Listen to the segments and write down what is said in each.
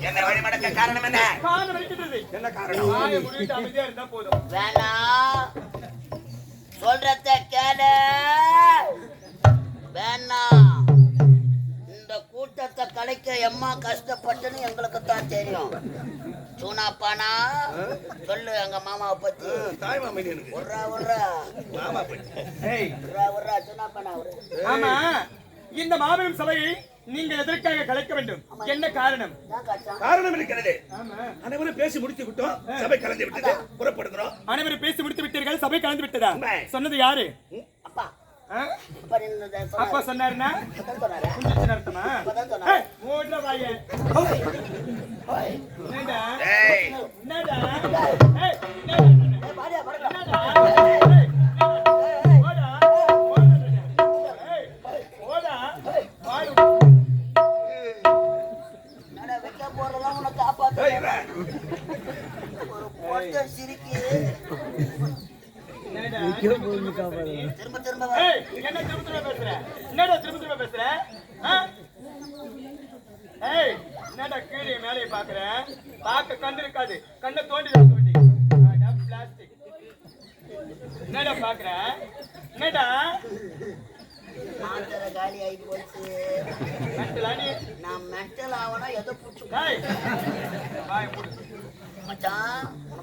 என்ன வழிமடக்க காரணம் என்ன? காரணம் இருக்கிறது என்ன காரணம்? வாயை மூடிட்டு அமைதியா இருந்தா போதும். வேணாம் சொல்றத கேளு. வேணாம் இந்த கூட்டத்தை கலைக்க எம்மா கஷ்டப்பட்டுன்னு எங்களுக்கு தான் தெரியும் சூனாப்பானா சொல்லு எங்க மாமாவை பத்தி. தாய் எனக்கு. உர்ரா உர்ரா மாமா உர்ரா உர்ரா சூனாப்பானா ஆமா இந்த மாபெரும் சபையை நீங்க எதற்காக கலைக்க வேண்டும்? என்ன காரணம்? காரணம் இருக்கிறது. ஆமா. அனைவரும் பேசி முடித்து விட்டோம். சபை கலந்து விட்டது. புறப்படுகிறோம். அனைவரும் பேசி முடித்து விட்டீர்கள். சபை கலந்து விட்டதா. சொன்னது யாரு? அப்பா. ஆ? அப்பா. சொன்னாருன்னா? அர்த்தமா? வாயை. என்னடா? என்னடா? திரும்ப திரும்ப என்ன திரும்ப திரும்ப பேசுற? என்னடா திரும்ப திரும்ப பேசுற? ஏய், என்னடா கீழே மேலே பாக்குற? பார்க்க கண்ணு இருக்காது. கண்ணை தோண்டி தோண்டி. plastic. என்னடா பாக்குற? என்னடா? காலி ஆகி போச்சு? நான் மென்டல் ஆவனா எதை புடிச்சு ஏய்,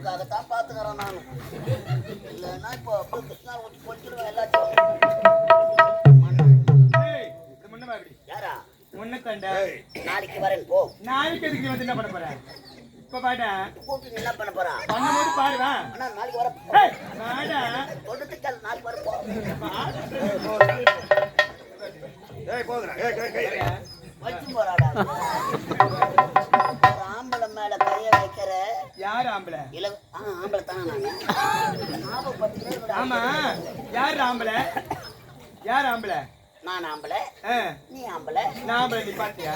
மூடு. மச்சான் உனக்காகத்தான் பாத்துக்கிறேன் நான் இல்லைன்னா இப்போ அப்படியே கிருஷ்ணா ஊற்றி பொழிச்சிடுவேன் எல்லாத்தையும். யாரா தாண்டா. ஏய் நாளைக்கு வரேன் போ நாளைக்கு எதுக்கு வந்து என்ன பண்ண போற? இப்ப பாடா. கூப்பிட்டு என்ன பண்ண போறா பண்ணும்போது பாரு, வா. அண்ணா நாளைக்கு வர வாடா. சொல்றதுக்கு நாளைக்கு வர போ ஏய் போதுடா ஏய் ஏய், ஏய் வச்சு போறாடா யார் ஆம்பளை? இல ஆ ஆம்பளை தானே இருக்கடா. ஆமா யார் ஆம்பளை? யார் ஆம்பளை? நான் ஆம்பளை. நீ ஆம்பளை. நான் ஆம்பளை நீ பாத்தியா?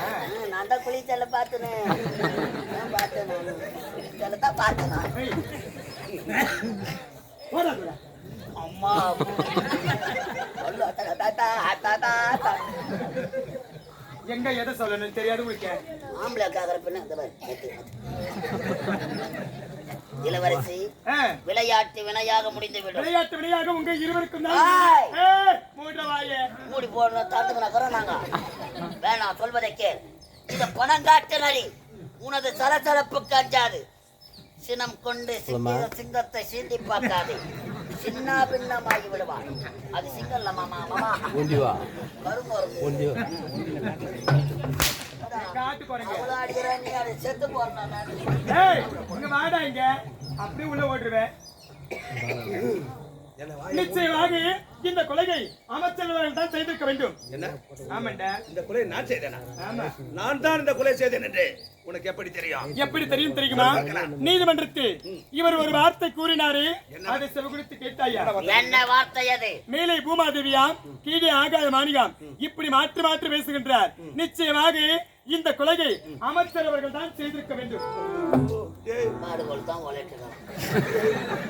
நான் தான் குளித்தல பார்த்தனே. நான் பார்த்தேன் குளித்தல தான் பார்த்தேன். அம்மா அத்தா, அத்தா. எங்க எதை சொல்லணும்னு தெரியாது உங்களுக்கு. ஆம்பளை இந்த. இளவரசி விளையாட்டு வினையாக முடிந்து விடும் விளையாட்டு விளையாக உங்க இருவருக்கும் மூடி போடணும் தாத்துக்கு நகரம் நாங்க. வேணாம் சொல்வதை கேள். இந்த பணங்காட்டு நரி. உனது சலசலப்புக்கு அஞ்சாது. சினம் கொண்டு சிங்க சிங்கத்தை சீண்டி பார்க்காது. சின்ன பின்னமாகி விடுவான் அது சிங்கம் இல்ல மாமா. மாமா கருங்கோரம். காட்டு போறீங்க அவ்வளோ அடிக்கிற நீ அதை செத்து போறான் ஏய் இங்க வாடா இங்க. அப்படியே உள்ள ஓடுருவேன் என்ன வாய் நிச்சயமாக இந்த கொலையை அமைச்சர்கள் தான் செய்திருக்க வேண்டும். என்ன? ஆமாண்டா. இந்த கொலை நான் செய்தேனா? ஆமா. நான் தான் இந்த கொலை செய்தேன் என்று உனக்கு எப்படி தெரியும்? எப்படி தெரியும் தெரியுமா? நீதிமன்றத்தில் இவர் ஒரு வார்த்தை கூறினாரு. அதை செவகுடித்து கேட்டாயா? என்ன வார்த்தை? அது? மேலே பூமாதேவியாம் கீழே ஆகாய மாணிகாம் இப்படி மாற்றி மாற்றி பேசுகின்றார். நிச்சயமாக இந்த கொலையை அமைச்சர் அவர்கள் தான் செய்திருக்க வேண்டும். மாடுகள் தான் உழைக்கிறான்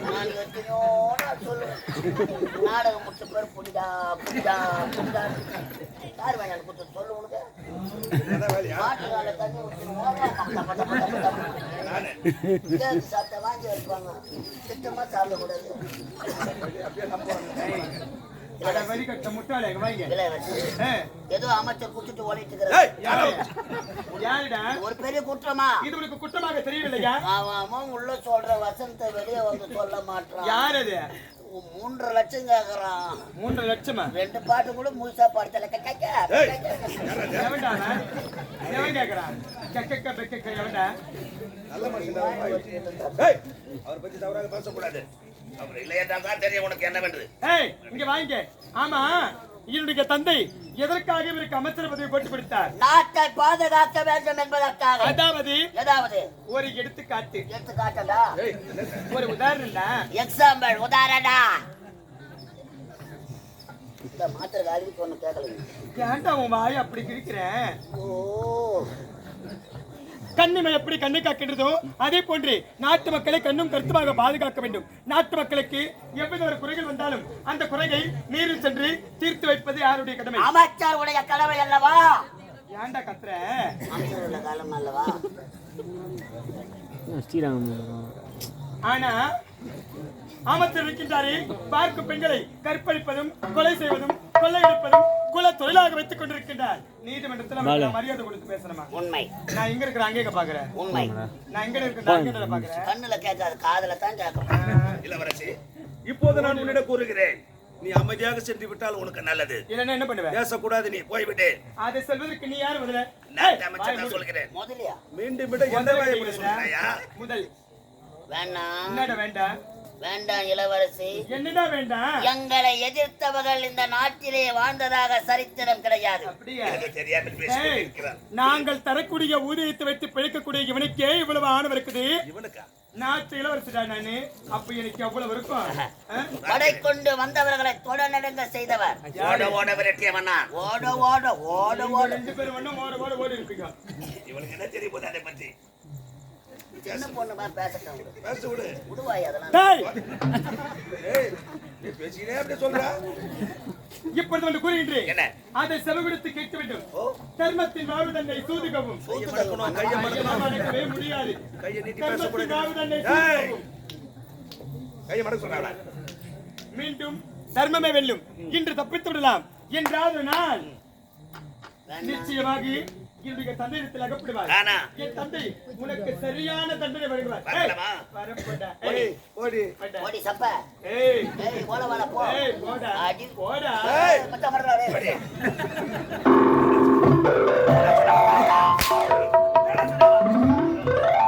நான் எத்தனையோ நாள் சொல்லுவேன். நாடகம் முடிச்ச பேர் புடிடா புடிடா புடிடா யார் வேணாலும் கொடுத்து சொல்லு உனக்கு. என்னதான் வேலையா? மாட்டுக்கால தண்ணி ஊற்றி நானு. சாப்பிட்ட வாங்கி வைப்பாங்க. சுத்தமா சாப்பிடக்கூடாது. அட முட்டாளே வாங்க ஏதோ அமைச்சர் குத்துட்டு ஏய் ஓடிட்டு யாரோ யாருடா? ஒரு பெரிய குற்றமா இது உனக்கு குற்றமாக தெரியவில்லையா அவன் உள்ள சொல்ற வசனத்தை வெளியே வந்து சொல்ல மாட்டான் யார் அது மூன்றரை லட்சம் கேக்குறான். மூன்று லட்சமா? ரெண்டு பாட்டு கூட முழுசா பாடத்துல கேக்குறான்? நல்ல மனுஷன் அவரை பத்தி தவறாக பேசக்கூடாது. தான் தெரியும் உனக்கு என்னவென்று. ஏய் இங்க வாங்க. ஆமா என்னுடைய தந்தை எதற்காக இவருக்கு அமைச்சர் பதவி போட்டு கொடுத்தார்? நாட்டை பாதுகாக்க வேண்டும் என்பதற்காக. அதாவது ஏதாவது. ஒரு எடுத்துக்காட்டு. எடுத்து காட்டலா ஏய் என்ன சார்? ஒரு உதாரணம்டா எக்ஸாம்பிள் உதாரணா இந்த மாத்திரை அறிவிப்பு ஒண்ணு கேட்கல ஏன்டா உன் வாய் அப்படி கிழிக்கிறேன் ஓ. கண்ணிமை எப்படி கண்ணை காக்கின்றதோ அதே போன்று நாட்டு மக்களை கண்ணும் கருத்துமாக பாதுகாக்க வேண்டும். நாட்டு மக்களுக்கு எவ்வித ஒரு குறைகள் வந்தாலும் அந்த குறையை நீரில் சென்று தீர்த்து வைப்பது யாருடைய கடமை? அமைச்சர் உடைய கடமை அல்லவா? ஏன்டா கத்துற? அமைச்சர் உள்ள காலம் அல்லவா ஸ்ரீரங்கம் ஆனா ஆமத்தில் இருக்கின்றாரே பார்க்கும் பெண்களை கற்பழிப்பதும் கொலை செய்வதும் கொள்ளையடிப்பதும் குல தொழிலாக வைத்துக் கொண்டிருக்கின்றார். நீதிமன்றத்தில் மரியாதை கொடுத்து பேசணுமா? உண்மை. நான் எங்க இருக்கிற அங்கே பாக்குறேன். உண்மை. நான் எங்க இருக்கிற அங்கே பாக்குறேன். கண்ணுல கேட்காது காதுல தான் கேட்கும். இளவரசி இப்போது நான் உன்னிடம் கூறுகிறேன். நீ அமைதியாக சென்று விட்டால் உனக்கு நல்லது. இல்லைன்னா என்ன பண்ணுவேன் பேசக்கூடாது நீ போய்விடு. அதை சொல்வதற்கு நீ யார் முதல்ல? நான் சொல்கிறேன். முதலியா? மீண்டும் விட எந்த சொல்கிறாயா முதல். வேண்டாம் என்னடா வேண்டாம் வேண்டாம் இளவரசி. என்னடா வேண்டாம்? எங்களை எதிர்த்தவர்கள் இந்த நாட்டிலே வாழ்ந்ததாக சரித்திரம் கிடையாது. நாங்கள் தரக்கூடிய ஊதியத்தை வைத்து பிழைக்கக்கூடிய இவனுக்கே இவ்வளவு ஆணவம் இருக்குது. இவனுக்கா? நாட்டு இளவரசிடா நானு? அப்ப எனக்கு எவ்வளவு இருக்கும்? படை கொண்டு வந்தவர்களை தொடநடுங்க செய்தவர். ஓட ஓட விரட்டியவனா ஓட ஓட ஓட ஓட. ரெண்டு பேரும் ஓட ஓட ஓடி இருப்பீங்க இவனுக்கு என்ன தெரிய அதை பற்றி சின்ன பொண்ணுமா பேசட்டும்? விடு. பேச விடு. விடுவாய் அதெல்லாம். டேய், ஏய் நீ பேசினே அப்படியே சொல்றா. இப்பொழுது ஒன்று கூறுகின்றேன் என்ன? அதை செலவெடுத்து கேட்க வேண்டும். தர்மத்தின் வாழ்வு தன்னை சூதுகவும் கையை மடக்கணும் கையை மடக்கணும். மடக்கவே முடியாது. கையை நீட்டி பேசக்கூடாது. கையை மடக்க மீண்டும் தர்மமே வெல்லும். இன்று தப்பித்து விடலாம். என்றாவது நாள் நிச்சயமாக என்னுடைய தந்தையிடத்தில் அகப்படுவார் ஆனா என் தந்தை உனக்கு சரியான தண்டனை வழங்குவார் வரலாமா? வரப்போடா. ஏய், ஓடி. ஓடி சப்ப ஏய், ஏய் ஓட வாடா போ ஏய், போடா. அடி. போடா. ஏய் மச்சான் மறடா டேய். ஓடி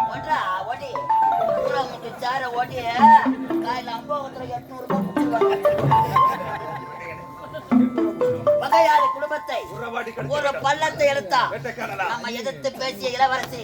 ஓடுறா, ஓடி. ஊரா முட்டு சார ஓடி. காலையில அம்போகத்துல 800 ரூபாய் கொடுத்துருவாங்க. பகையாளி குடும்பத்தை ஒரு பள்ளத்தை வேட்டைக்காரனா? நம்ம எதிர்த்து பேசிய இளவரசி.